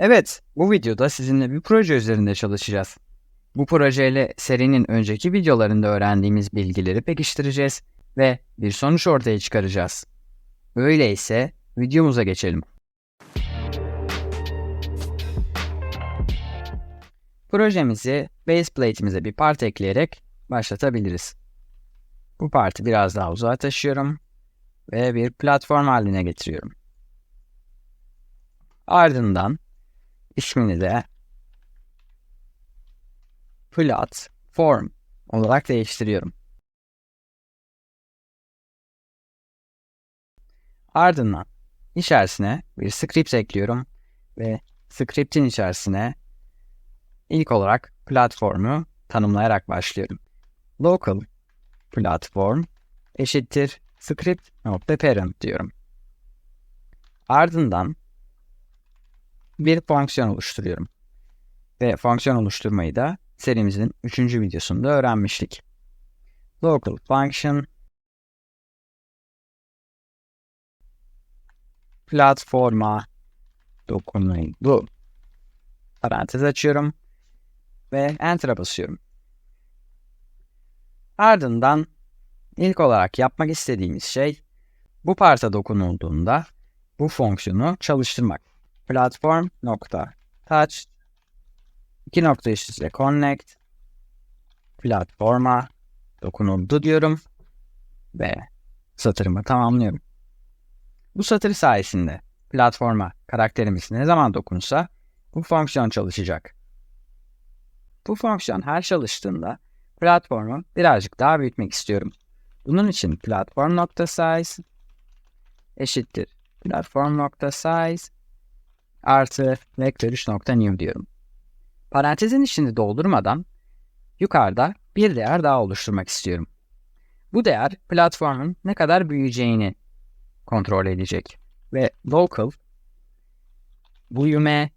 Evet, bu videoda sizinle bir proje üzerinde çalışacağız. Bu projeyle serinin önceki videolarında öğrendiğimiz bilgileri pekiştireceğiz ve bir sonuç ortaya çıkaracağız. Öyleyse videomuza geçelim. Projemizi baseplate'imize bir part ekleyerek başlatabiliriz. Bu partı biraz daha uzağa taşıyorum ve bir platform haline getiriyorum. Ardından ismini de platform olarak değiştiriyorum. Ardından içerisine bir script ekliyorum ve script'in içerisine ilk olarak platformu tanımlayarak başlıyorum. Local platform eşittir script.parent diyorum. Ardından bir fonksiyon oluşturuyorum. Ve fonksiyon oluşturmayı da serimizin 3. videosunda öğrenmiştik. Local function platforma dokunuldu. Parantez açıyorum ve Enter'a basıyorum. Ardından ilk olarak yapmak istediğimiz şey bu parta dokunulduğunda bu fonksiyonu çalıştırmak. Platform nokta touch iki nokta üst connect platforma dokunuldu diyorum ve satırımı tamamlıyorum. Bu satır sayesinde platforma karakterimiz ne zaman dokunsa bu fonksiyon çalışacak. Bu fonksiyon her çalıştığında platformu birazcık daha büyütmek istiyorum. Bunun için platform size eşittir platform size artı vektör 3 nokta new diyorum. Parantezin içini doldurmadan yukarıda bir değer daha oluşturmak istiyorum. Bu değer platformun ne kadar büyüyeceğini kontrol edecek ve local büyüme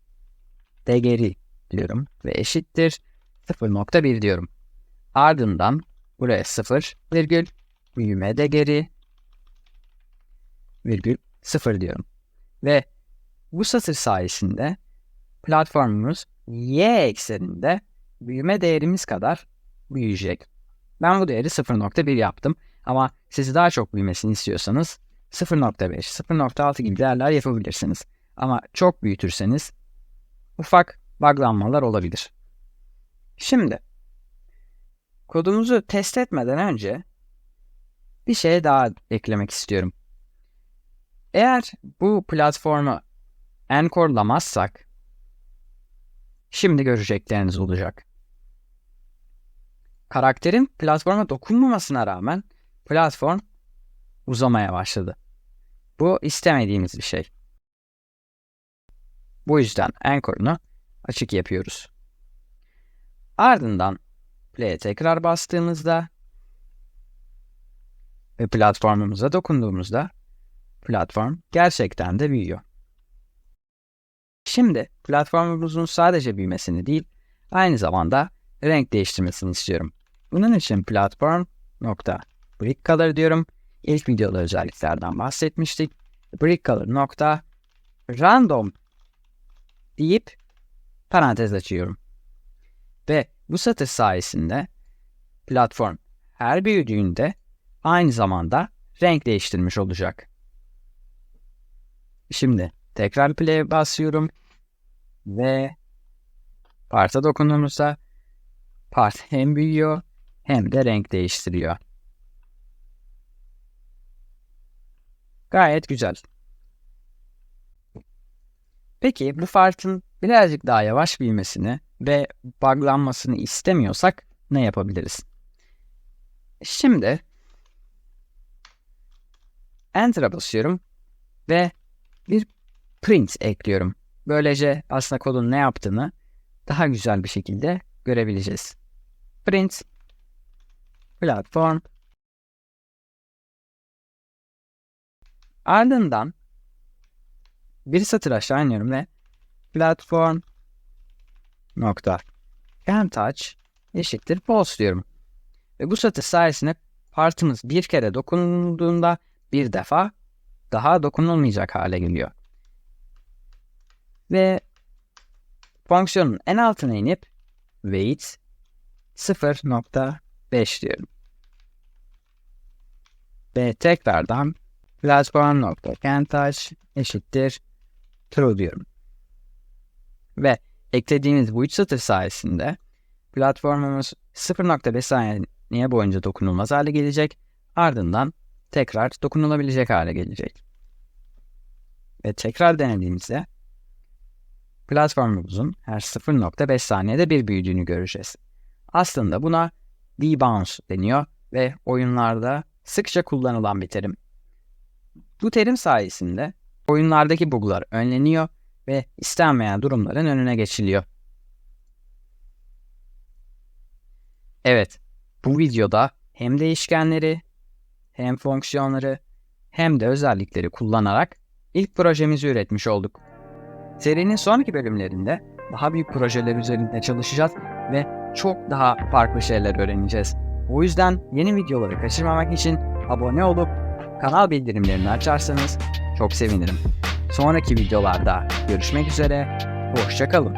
değeri diyorum ve eşittir 0.1 diyorum. Ardından buraya 0 virgül büyüme değeri virgül 0 diyorum. Ve bu satır sayesinde platformumuz y ekseninde büyüme değerimiz kadar büyüyecek. Ben bu değeri 0.1 yaptım ama siz daha çok büyümesini istiyorsanız 0.5, 0.6 gibi değerler yapabilirsiniz. Ama çok büyütürseniz ufak buglanmalar olabilir. Şimdi kodumuzu test etmeden önce bir şey daha eklemek istiyorum. Eğer bu platformu encore'lamazsak şimdi görecekleriniz olacak. Karakterin platforma dokunmamasına rağmen platform uzamaya başladı. Bu istemediğimiz bir şey. Bu yüzden anchor'unu açık yapıyoruz. Ardından play'e tekrar bastığımızda ve platformumuza dokunduğumuzda platform gerçekten de büyüyor. Şimdi platformumuzun sadece büyümesini değil, aynı zamanda renk değiştirmesini istiyorum. Bunun için platform nokta brick color diyorum. İlk videoda özelliklerden bahsetmiştik. Brick color nokta random deyip parantez açıyorum. Ve bu satır sayesinde platform her büyüdüğünde aynı zamanda renk değiştirmiş olacak. Şimdi tekrar play basıyorum ve parta dokunduğumuzda part hem büyüyor hem de renk değiştiriyor. Gayet güzel. Peki bu farkın birazcık daha yavaş büyümesini ve buglanmasını istemiyorsak ne yapabiliriz? Şimdi Enter'a basıyorum ve bir print ekliyorum. Böylece aslında kodun ne yaptığını daha güzel bir şekilde görebileceğiz. Print platform ardından bir satır aşağı iniyorum ve platform nokta touch eşittir false diyorum. Ve bu satır sayesinde partımız bir kere dokunulduğunda bir defa daha dokunulmayacak hale geliyor. Ve Fonksiyonun en altına inip weight 0.5 diyorum. Ve tekrardan platform.canTouch eşittir true diyorum. Ve eklediğimiz bu üç satır sayesinde platformumuz 0.5 saniye boyunca dokunulmaz hale gelecek. Ardından tekrar dokunulabilecek hale gelecek. Ve tekrar denediğimizde platformumuzun her 0.5 saniyede bir büyüdüğünü göreceğiz. Aslında buna debounce deniyor ve oyunlarda sıkça kullanılan bir terim. Bu terim sayesinde oyunlardaki bug'lar önleniyor ve istenmeyen durumların önüne geçiliyor. Evet, bu videoda hem değişkenleri, hem fonksiyonları, hem de özellikleri kullanarak ilk projemizi üretmiş olduk. Serinin sonraki bölümlerinde daha büyük projeler üzerinde çalışacağız ve çok daha farklı şeyler öğreneceğiz. O yüzden yeni videoları kaçırmamak için abone olup kanal bildirimlerini açarsanız çok sevinirim. Sonraki videolarda görüşmek üzere, hoşçakalın.